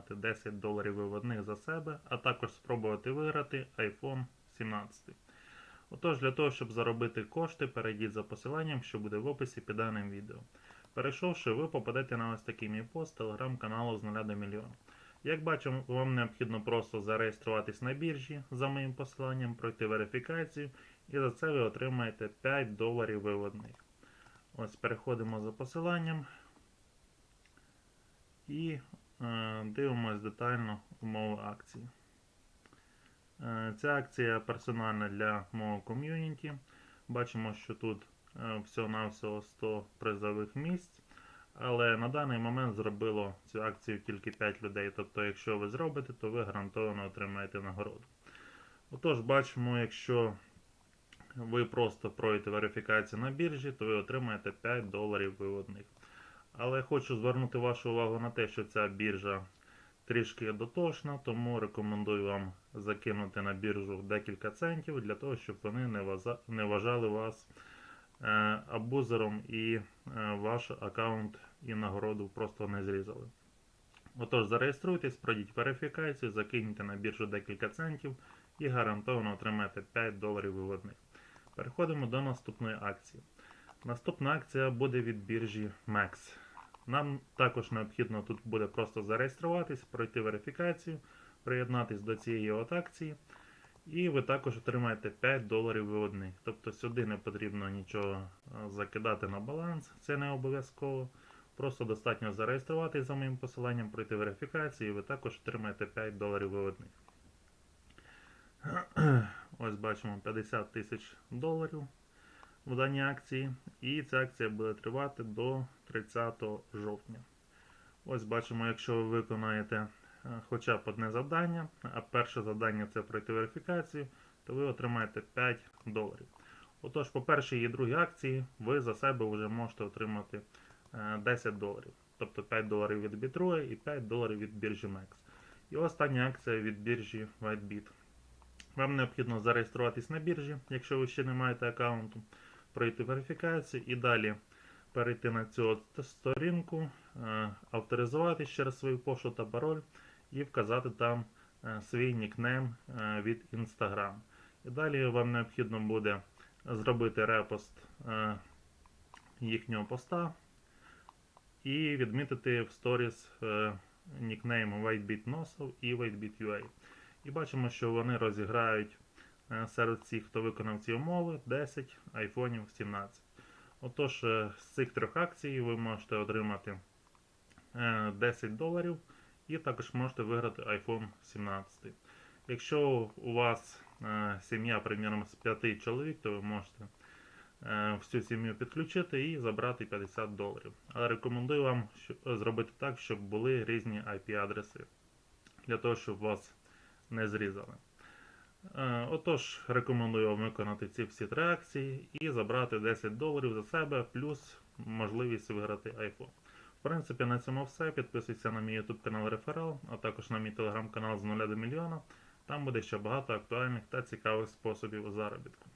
отримати 10 доларів виводних за себе, а також спробувати виграти iPhone 17. Отож, для того, щоб заробити кошти, перейдіть за посиланням, що буде в описі під даним відео. Перейшовши, ви попадете на ось такий мій пост телеграм-каналу з 0 до мільйона. Як бачимо, вам необхідно просто зареєструватись на біржі за моїм посиланням, пройти верифікацію, і за це ви отримаєте 5 доларів виводних. Ось переходимо за посиланням і дивимось детально умови акції. Е, ця акція персональна для мого ком'юніті. Бачимо, що тут е, всього-навсього 100 призових місць. Але на даний момент зробило цю акцію тільки 5 людей. Тобто, якщо ви зробите, то ви гарантовано отримаєте нагороду. Отож, бачимо, якщо ви просто пройдете верифікацію на біржі, то ви отримаєте 5 доларів виводних. Але хочу звернути вашу увагу на те, що ця біржа трішки дотошна, тому рекомендую вам закинути на біржу декілька центів для того, щоб вони не, вважали вас е, абузером і е, ваш аккаунт і нагороду просто не зрізали. Отож, зареєструйтесь, пройдіть верифікацію, закиньте на біржу декілька центів і гарантовано отримаєте 5 доларів виводних. Переходимо до наступної акції. Наступна акція буде від біржі MEX. Нам також необхідно тут буде просто зареєструватись, пройти верифікацію, приєднатись до цієї от акції. І ви також отримаєте 5 доларів виводних. Тобто сюди не потрібно нічого е, закидати на баланс, це не обов'язково. Просто достатньо зареєструватись за моїм посиланням, пройти верифікацію, і ви також отримаєте 5 доларів виводних. Ось бачимо 50 тисяч доларів в даній акції. І ця акція буде тривати до 30 жовтня. Ось бачимо, якщо ви виконаєте е, хоча б одне завдання, а перше завдання це пройти верифікацію, то ви отримаєте 5 доларів. Отож, по першій і другій акції ви за себе вже можете отримати е, 10 доларів. Тобто 5 доларів від Bitrue і 5 доларів від біржі MEX. І остання акція від біржі WhiteBit. Вам необхідно зареєструватись на біржі, якщо ви ще не маєте аккаунту, пройти верифікацію і далі перейти на цю сторінку, е, авторизуватись через свою пошту та пароль і вказати там е, свій нікнейм е, від Instagram. І далі вам необхідно буде зробити репост їхнього поста і відмітити в сторіс нікнейм WhiteBitNosov і WhiteBitUA. І бачимо, що вони розіграють серед всіх, хто виконав ці умови, 10 айфонів 17. Отож, е, з цих трьох акцій ви можете отримати е, 10 доларів і також можете виграти iPhone 17. Якщо у вас е, сім'я, приміром, з 5 чоловік, то ви можете е, всю сім'ю підключити і забрати 50 доларів. Але рекомендую вам зробити так, щоб були різні IP-адреси, для того, щоб вас не зрізали. Е, Отож, рекомендую вам виконати ці всі три акції і забрати 10 доларів за себе, плюс можливість виграти iPhone. В принципі, на цьому все. Підписуйся на мій YouTube канал Реферал, а також на мій телеграм-канал з 0 до мільйона. Там буде ще багато актуальних та цікавих способів заробітку.